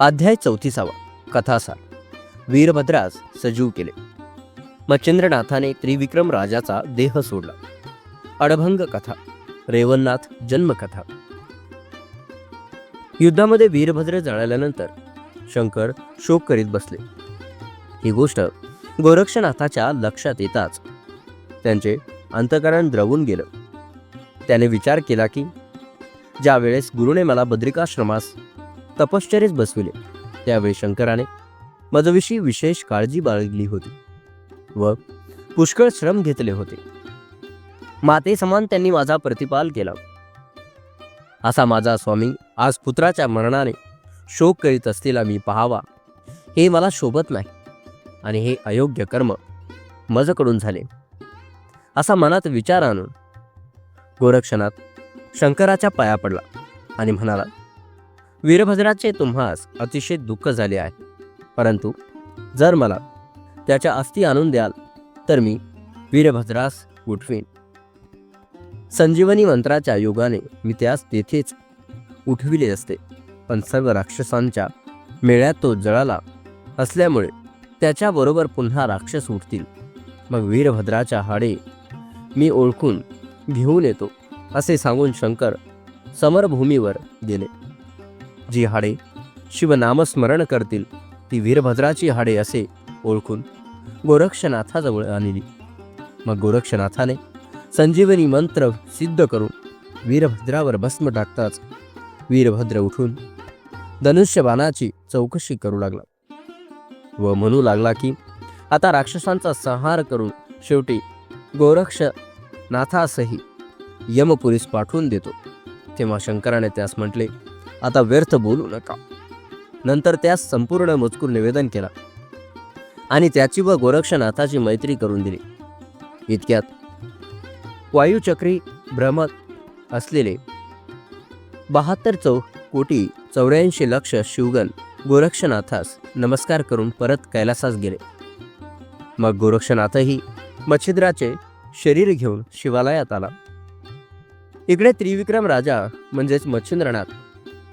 अध्याय चौतीसावा कथासार. वीरभद्रास सजीव केले. मच्छिंद्रनाथाने त्रिविक्रम राजाचा देह सोडला. अडभंग कथा रेवणनाथ जन्मकथा. युद्धामध्ये वीरभद्र जळाल्यानंतर शंकर शोक करीत बसले. ही गोष्ट गोरक्षनाथाच्या लक्षात येताच त्यांचे अंतकरण द्रवून गेलं. त्याने विचार केला की ज्यावेळेस गुरुने मला बद्रिकाश्रमास तपश्चर्येस बसविले. त्यावेळी शंकराने माझ्याविषयी विशेष काळजी बाळगली होती व पुष्कळ श्रम घेतले होते. माते समान त्यांनी माझा प्रतिपाल केला. असा माझा स्वामी आज पुत्राच्या मरणाने शोक करीत असलेला मी पहावा. हे मला शोभत नाही आणि हे अयोग्य कर्म मजकडून झाले. असा मनात विचार आणून गोरक्षनाथ शंकराच्या पाया पडला आणि म्हणाला वीरभद्राचे तुम्हास अतिशय दुःख झाले आहे. परंतु जर मला त्याच्या अस्थी आणून द्याल तर मी वीरभद्रास उठवीन. संजीवनी मंत्राच्या योगाने मी त्यास तेथेच उठविले असते पण सर्व राक्षसांच्या मेळ्यात तो जळाला असल्यामुळे त्याच्याबरोबर पुन्हा राक्षस उठतील. मग वीरभद्राच्या हाडे मी ओळखून घेऊन येतो असे सांगून शंकर समरभूमीवर गेले. जी हाडे शिवनामस्मरण करतील ती वीरभद्राची हाडे असे ओळखून गोरक्षनाथाजवळ आणली. मग गोरक्षनाथाने संजीवनी मंत्र सिद्ध करून वीरभद्रावर भस्म टाकताच वीरभद्र उठून धनुष्यबाणाची चौकशी करू लागला व म्हणू लागला की आता राक्षसांचा संहार करून शेवटी गोरक्ष नाथासही यमपुरीस पाठवून देतो. तेव्हा शंकराने त्यास म्हटले आता व्यर्थ बोलू नका. नंतर त्यास संपूर्ण मजकूर निवेदन केला. आणि त्याची व गोरक्षनाथाची मैत्री करून दिली. इतक्यात वायुचक्री भ्रमत असलेले बहात्तर चौ कोटी चौऱ्याऐंशी लक्ष शिवगण गोरक्षनाथास नमस्कार करून परत कैलासास गेले. मग गोरक्षनाथही मच्छिद्राचे शरीर घेऊन शिवालयात आला. इकडे त्रिविक्रम राजा म्हणजेच मच्छिंद्रनाथ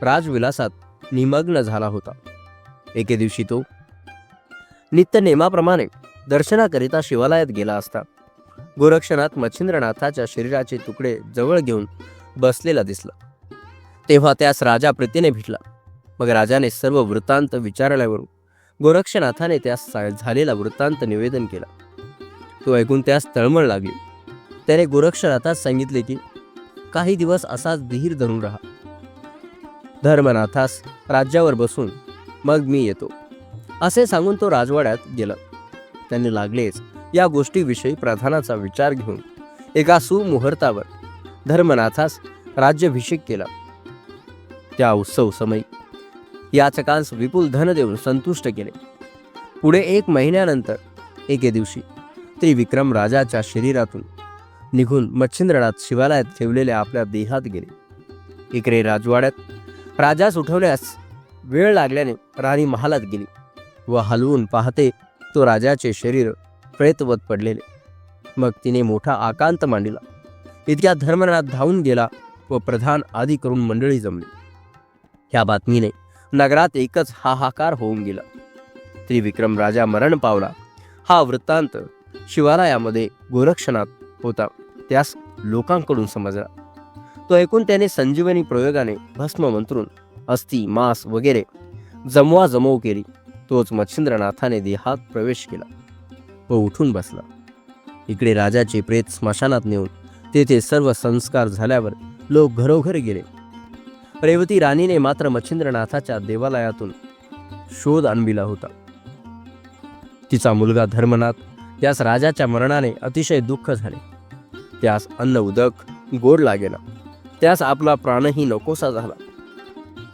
राजविलासात निमग्न झाला होता. एके दिवशी तो नित्य नेमाप्रमाणे दर्शनाकरिता शिवालयात गेला असता. गोरक्षनाथ मच्छिंद्रनाथाच्या शरीराचे तुकडे जवळ घेऊन बसलेला दिसला. तेव्हा त्यास राजा प्रीतीने भेटला. मग राजाने सर्व वृत्तांत विचारल्यावरून गोरक्षनाथाने त्यास सा- झालेला वृत्तांत निवेदन केला. तो ऐकून त्यास तळमळ लागली. त्याने गोरक्षनाथास सांगितले की काही दिवस असाच धीर धरून राहा. धर्मनाथास राज्यावर बसून मग मी येतो. असे सांगून तो राजवाड्यात गेला. त्यांनी लागलेच या गोष्टीविषयी प्रधानाचा विचार घेऊन एका सुमुहूर्तावर धर्मनाथास राज्याभिषेक केला. त्या उत्सव समयी याचकांस विपुल धन देऊन संतुष्ट केले. पुढे एक महिन्यानंतर एके दिवशी त्रिविक्रम राजाच्या शरीरातून निघून मच्छिंद्रनाथ शिवालयात ठेवलेल्या आपल्या देहात गेले. इकडे राजवाड्यात राजास उठवल्यास वेळ लागल्याने राणी महालात गेली व हलवून पाहते तो राजाचे शरीर प्रेतवत पडलेले. मग तिने मोठा आकांत मांडिला. इतक्या धर्मनाथ धावून गेला व प्रधान आदी करून मंडळी जमली. ह्या बातमीने नगरात एकच हाहाकार होऊन गेला. त्रिविक्रम राजा मरण पावला. हा वृत्तांत शिवालयामध्ये गोरक्षनाथ होता. त्यास लोकांकडून समजला. तो ऐकून त्याने संजीवनी प्रयोगाने भस्म मंत्रून अस्थि मांस वगैरे जमवा जमव केली. तोच मच्छिंद्रनाथाने देहात प्रवेश केला व उठून बसला. इकडे राजाचे प्रेत स्मशानात नेऊन तेथे सर्व संस्कार झाल्यावर लोक घरोघर गेले. रेवती राणीने मात्र मच्छिंद्रनाथाच्या देवालयातून शोध आणविला होता. तिचा मुलगा धर्मनाथ त्यास राजाच्या मरणाने अतिशय दुःख झाले. त्यास अन्न उदक गोड लागेना त्यास आपला प्राणही नकोसा झाला.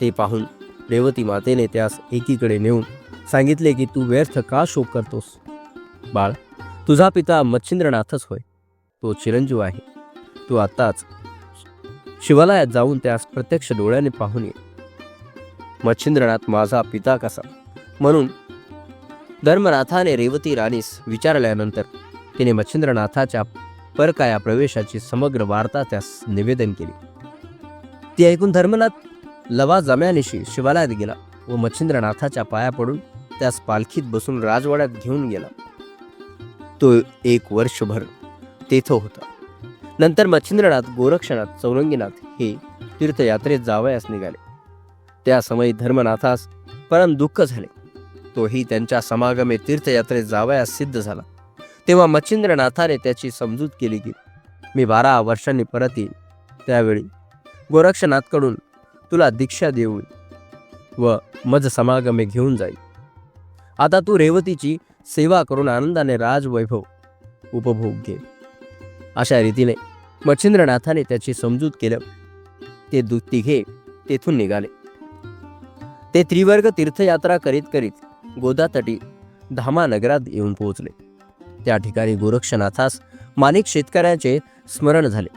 ते पाहून रेवती मातेने त्यास एकीकडे नेऊन सांगितले की तू व्यर्थ का शोक करतोस? बाळ तुझा पिता मच्छिंद्रनाथच होय. तो चिरंजीव आहे. तू आत्ताच शिवालयात जाऊन त्यास प्रत्यक्ष डोळ्याने पाहून ये. मच्छिंद्रनाथ माझा पिता कसा? म्हणून धर्मनाथाने रेवती राणीस विचारल्यानंतर तिने मच्छिंद्रनाथाच्या परकाया प्रवेशाची समग्र वार्ता त्यास निवेदन केली. ती ऐकून धर्मनाथ लवा जम्यानिशी शिवालयात गेला व मच्छिंद्रनाथाच्या पाया पडून त्यास पालखीत बसून राजवाड्यात घेऊन गेला. तो एक वर्षभर तेथं होता. नंतर मच्छिंद्रनाथ गोरक्षनाथ चौरंगीनाथ हे तीर्थयात्रेत जावयास निघाले. त्या समयी धर्मनाथास परम दुःख झाले. तोही त्यांच्या समागमे तीर्थयात्रेत जावयास सिद्ध झाला. तेव्हा मच्छिंद्रनाथाने त्याची समजूत केली की मी बारा वर्षांनी परत येईल त्यावेळी गोरक्षनाथकडून तुला दीक्षा देऊ व मज समागमे घेऊन जाईल. आता तू रेवतीची सेवा करून आनंदाने राजवैभव उपभोग घे. अशा रीतीने मच्छिंद्रनाथाने त्याची समजूत केलं. ते दु तिघे तेथून निघाले. ते त्रिवर्ग तीर्थयात्रा करीत करीत गोदातटी धामा नगरात येऊन पोहोचले. त्या ठिकाणी गोरक्षनाथास मानिक शेतकऱ्याचे स्मरण झाले.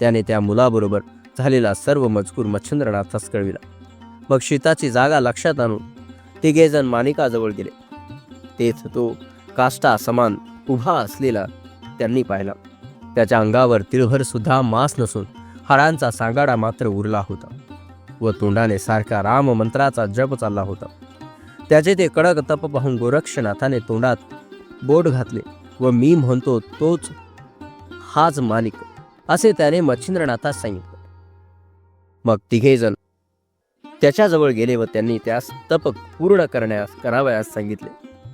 त्याने त्या मुलाबरोबर झालेला सर्व मजकूर मच्छिंद्रनाथास कळविला मग शीताची जागा लक्षात आणून तिघेजण माणिकाजवळ गेले. तेथ तो काष्टा समान उभा असलेला त्यांनी पाहिला. त्याच्या अंगावर तिळभर सुद्धा मांस नसून हाडांचा सांगाडा मात्र उरला होता व तोंडाने सारखा राम मंत्राचा जप चालला होता. त्याचे ते कडक तप पाहून गोरक्षनाथाने तोंडात बोट घातले व मी म्हणतो तोच हाच मानिक असे त्याने मच्छिंद्रनाथास सांगितलं. मग तिघेजण त्याच्याजवळ गेले व त्यांनी त्यास तप पूर्ण करण्यास करावयास सांगितले.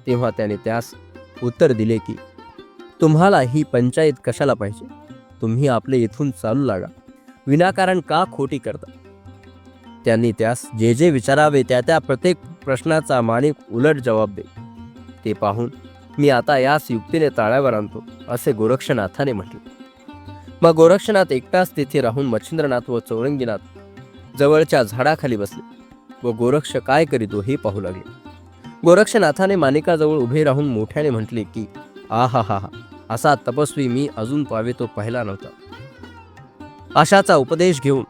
तेव्हा त्याने त्यास उत्तर दिले की तुम्हाला ही पंचायत कशाला पाहिजे? तुम्ही आपले इथून चालू लागा. विनाकारण का खोटी करता? त्यांनी त्यास जे जे विचारावे त्या त्या प्रत्येक प्रश्नाचा माणिक उलट जबाब दे. ते पाहून मी आता यास युक्तीने ताळ्यावर आणतो असे गोरक्षनाथाने म्हटले. मग गोरक्षनाथ एकटाच तेथे राहून मच्छिंद्रनाथ व चौरंगीनाथ जवळच्या झाडाखाली बसले व गोरक्ष काय करीतो हे पाहू लागले. गोरक्षनाथाने मानिकाजवळ उभे राहून मोठ्याने म्हटले की आ हा हा हा असा तपस्वी मी अजून पावे तो पाहिला नव्हता. अशाचा उपदेश घेऊन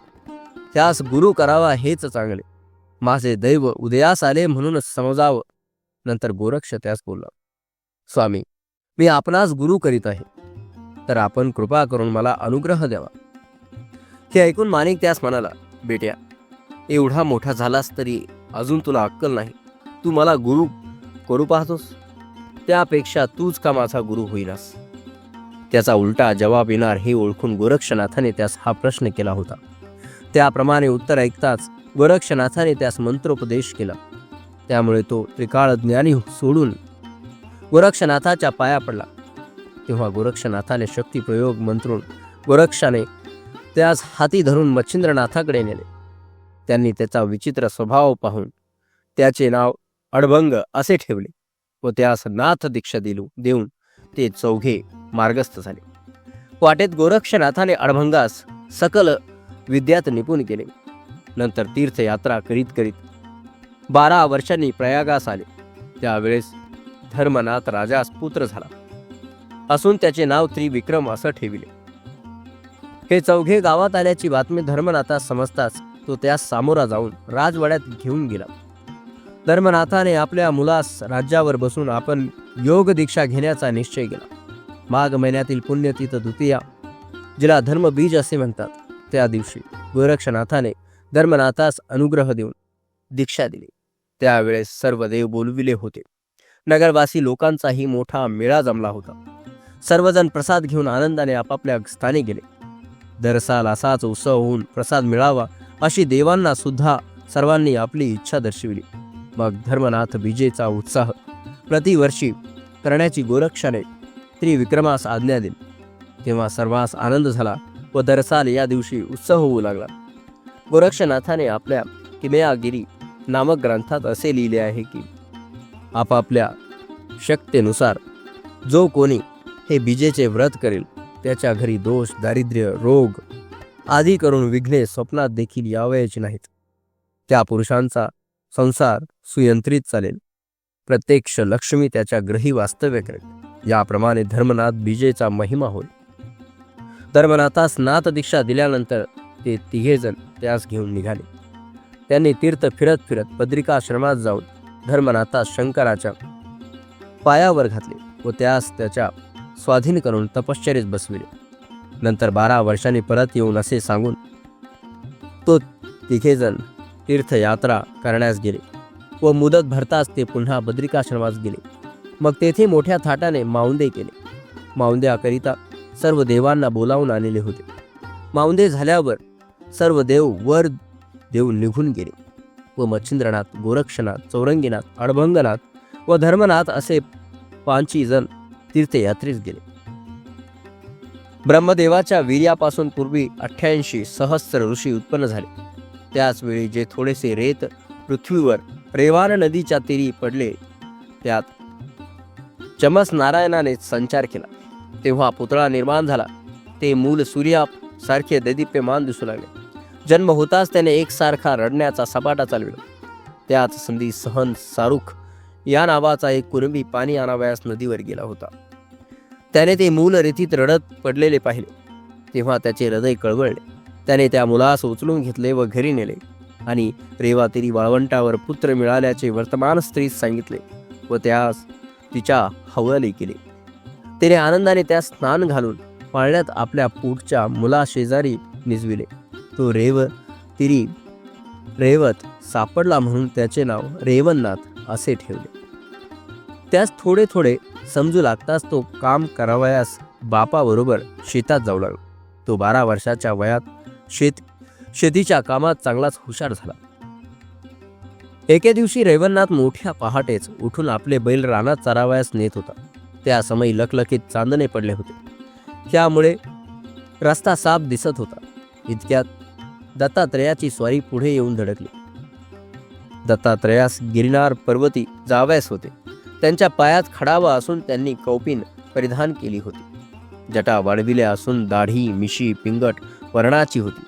त्यास गुरु करावा हेच चांगले. माझे दैव उदयास आले म्हणूनच समजावं. नंतर गोरक्ष त्यास बोलला स्वामी मी आपणास गुरु करीत आहे. तर आपण कृपा करून मला अनुग्रह द्यावा. हे ऐकून माणिक त्यास म्हणाला बेट्या एवढा मोठा झालास तरी अजून तुला अक्कल नाही. तू मला गुरु करू पाहतोस. त्यापेक्षा तूच का माझा गुरु होईनास? त्याचा उलटा जवाब येणार हे ओळखून गोरक्षनाथाने त्यास हा प्रश्न केला होता. त्याप्रमाणे उत्तर ऐकताच गोरक्षनाथाने त्यास मंत्रोपदेश केला. त्यामुळे तो त्रिकाळ ज्ञानी सोडून गोरक्षनाथाच्या पाया पडला. तेव्हा गोरक्षनाथाने शक्तिप्रयोग मंत्रून गोरक्षाने त्यास हाती धरून मच्छिंद्रनाथाकडे नेले. त्यांनी त्याचा विचित्र स्वभाव पाहून त्याचे नाव अडभंग असे ठेवले व त्यास नाथ दीक्षा दिलू देऊन ते चौघे मार्गस्थ झाले. वाटेत गोरक्षनाथाने अडभंगास सकल विद्यात निपुण केले. नंतर तीर्थयात्रा करीत करीत बारा वर्षांनी प्रयागास आले. त्यावेळेस धर्मनाथ राजास पुत्र झाला. असून त्याचे नाव त्रिविक्रम असं ठेविले. हे चौघे गावात आल्याची बातमी धर्मनाथा समजताच तो त्यास सामोरा जाऊन राजवाड्यात घेऊन गेला. धर्मनाथाने आपल्या मुलास राज्यावर बसून आपण योग दीक्षा घेण्याचा निश्चय केला. माघ महिन्यातील पुण्यतीत द्वितीया जिला धर्मबीज असे म्हणतात. त्या दिवशी गोरक्षनाथाने धर्मनाथास अनुग्रह देऊन दीक्षा दिली. त्यावेळेस सर्व देव बोलविले होते. नगरवासी लोकांचाही मोठा मेळा जमला होता. सर्वजण प्रसाद घेऊन आनंदाने आपापल्या स्थानी गेले. दरसाल असाच उत्सव होऊन प्रसाद मिळावा अशी देवांना सुद्धा सर्वांनी आपली इच्छा दर्शविली. मग धर्मनाथ विजेचा उत्साह प्रतिवर्षी करण्याची गोरक्षाने त्रिविक्रमास आज्ञा दिली. तेव्हा सर्वांस आनंद झाला व दरसाल या दिवशी उत्सव होऊ लागला. गोरक्षनाथाने आपल्या किमयागिरी नामक ग्रंथात असे लिहिले आहे की आपापल्या शक्तेनुसार जो कोणी हे बीजेचे व्रत करेल त्याच्या घरी दोष दारिद्र्य रोग आदी करून विघ्ने स्वप्नात देखील यावयाची नाहीत. त्या पुरुषांचा संसार सुयंत्रित चालेल. प्रत्यक्ष लक्ष्मी त्याच्या ग्रही वास्तव्य करेल. याप्रमाणे धर्मनाथ बीजेचा महिमा होईल. धर्मनाथास नाथ दीक्षा दिल्यानंतर ते तिघेजण त्यास घेऊन निघाले. त्यांनी तीर्थ फिरत फिरत बद्रिकाश्रमात जाऊन धर्मनाथास शंकराच्या पायावर घातले व त्यास त्याच्या स्वाधीन करून तपश्चर्येत बसविले. नंतर बारा वर्षांनी परत येऊन असे सांगून तो तिघेजण तीर्थयात्रा करण्यास गेले व मुदत भरताच ते पुन्हा बद्रिकाश्रमास गेले. मग तेथे मोठ्या थाटाने मावंदे केले. मावंद्याकरिता सर्व देवांना बोलावून आलेले होते. माऊंदे झाल्यावर सर्व देव वर देऊन निघून गेले व मच्छिंद्रनाथ गोरक्षनाथ चौरंगीनाथ अडभंगनाथ व धर्मनाथ असे पाचही जण तीर्थयात्रेस गेले. ब्रह्मदेवाच्या वीर्यापासून पूर्वी अठ्ठ्याऐंशी सहस्र ऋषी उत्पन्न झाले. त्याच वेळी जे थोडेसे रेत पृथ्वीवर रेवान नदीच्या तीरी पडले त्यात चमस नारायणाने संचार केला. तेव्हा पुतळा निर्माण झाला. ते मूल सूर्या सारखे दैदिप्यमान दिसू लागले. जन्म होताच त्याने एकसारखा रडण्याचा सपाटा चालविला. त्याच संधी सहन सारुख या नावाचा एक कुणबी पाणी आणावयास नदीवर गेला होता. त्याने ते मूल रेतीत रडत पडलेले पाहिले. तेव्हा त्याचे हृदय कळवळले. त्याने त्या मुलास उचलून घेतले व घरी नेले आणि रेवातेरी वाळवंटावर पुत्र मिळाल्याचे वर्तमान स्त्रीस सांगितले व त्यास तिच्या हवळले केले. तिने आनंदाने त्यास स्नान घालून पाळण्यात आपल्या पोटच्या मुलाशेजारी निजविले. तो रेव तिरी रेवत सापडला म्हणून त्याचे नाव रेवननाथ असे ठेवले. त्यास थोडे थोडे समजू लागताच तो काम करावयास बापाबरोबर शेतात जाऊ लागला. तो बारा वर्षाच्या वयात शेत शेतीच्या कामात चांगलाच हुशार झाला. एके दिवशी रेवणनाथ मोठ्या पहाटेच उठून आपले बैल रानात चरावयास नेत होता. त्या समयी लखलखीत चांदणे पडले होते. त्यामुळे रस्ता साफ दिसत होता. इतक्यात दत्तात्रयाची स्वारी पुढे येऊन धडकली. दत्तात्रयास गिरणार पर्वती जावयास होते. त्यांच्या पायात खडावा असून त्यांनी कौपिन परिधान केली होती. जटा वाढविल्या असून दाढी मिशी पिंगट वर्णाची होती.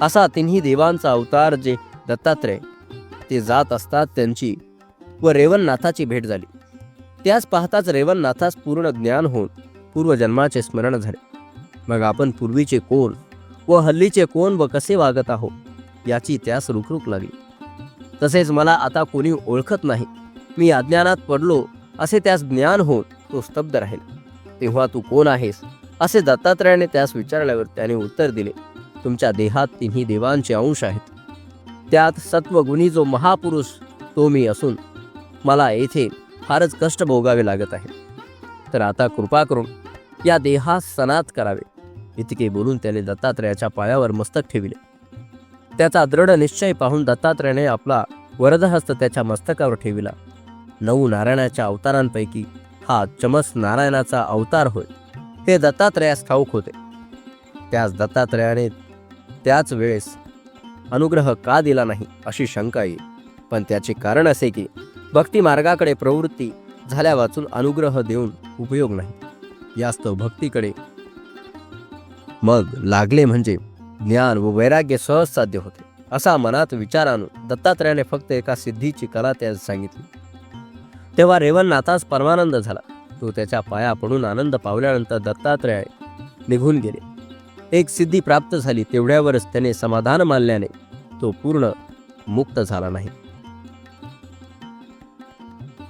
असा तिन्ही देवांचा अवतार जे दत्तात्रय ते जात असतात त्यांची व रेवणनाथाची भेट झाली. त्यास पाहताच रेवणनाथास पूर्ण ज्ञान होऊन पूर्वजन्माचे स्मरण झाले. मग आपण पूर्वीचे कोण व हल्लीचे कोण व कसे वागत आहोत याची त्यास रुखरुख लागली. तसेच मला आता कोणी ओळखत नाही मी अज्ञानात पडलो असे त्यास ज्ञान होऊन तो स्तब्ध राहील. तेव्हा तू कोण आहेस? असे दत्तात्रयाने त्यास विचारल्यावर त्याने उत्तर दिले तुमच्या देहात तिन्ही देवांचे अंश आहेत. त्यात सत्वगुणी जो महापुरुष तो मी असून मला येथे फारच कष्ट भोगावे लागत आहे तर आता कृपा करून या देहास सनात करावे. इतके बोलून त्याने दत्तात्रयाच्या पायावर मस्तक ठेविले. त्याचा दृढ निश्चय पाहून दत्तात्रयाने आपला वरदहस्त त्याच्या मस्तकावर ठेविला. नऊ नारायणाच्या अवतारांपैकी हा चमस नारायणाचा अवतार होय. हे दत्तात्रयास ठाऊक होते. त्यास दत्तात्रयाने त्याच वेळेस अनुग्रह का दिला नाही अशी शंका येईल. पण त्याचे कारण असे की भक्ती मार्गाकडे प्रवृत्ती झाल्या वाचून अनुग्रह देऊन उपयोग नाही. यास्तव भक्तीकडे मग लागले म्हणजे ज्ञान व वैराग्य सहज साध्य होते. असा मनात विचार आणून दत्तात्रयाने फक्त एका सिद्धीची कला त्यास सांगितली. तेव्हा रेवणनाथास परमानंद झाला. तो त्याच्या पाया पडून आनंद पावल्यानंतर दत्तात्रय निघून गेले. एक सिद्धी प्राप्त झाली तेवढ्यावरच त्याने समाधान मानल्याने तो पूर्ण मुक्त झाला नाही.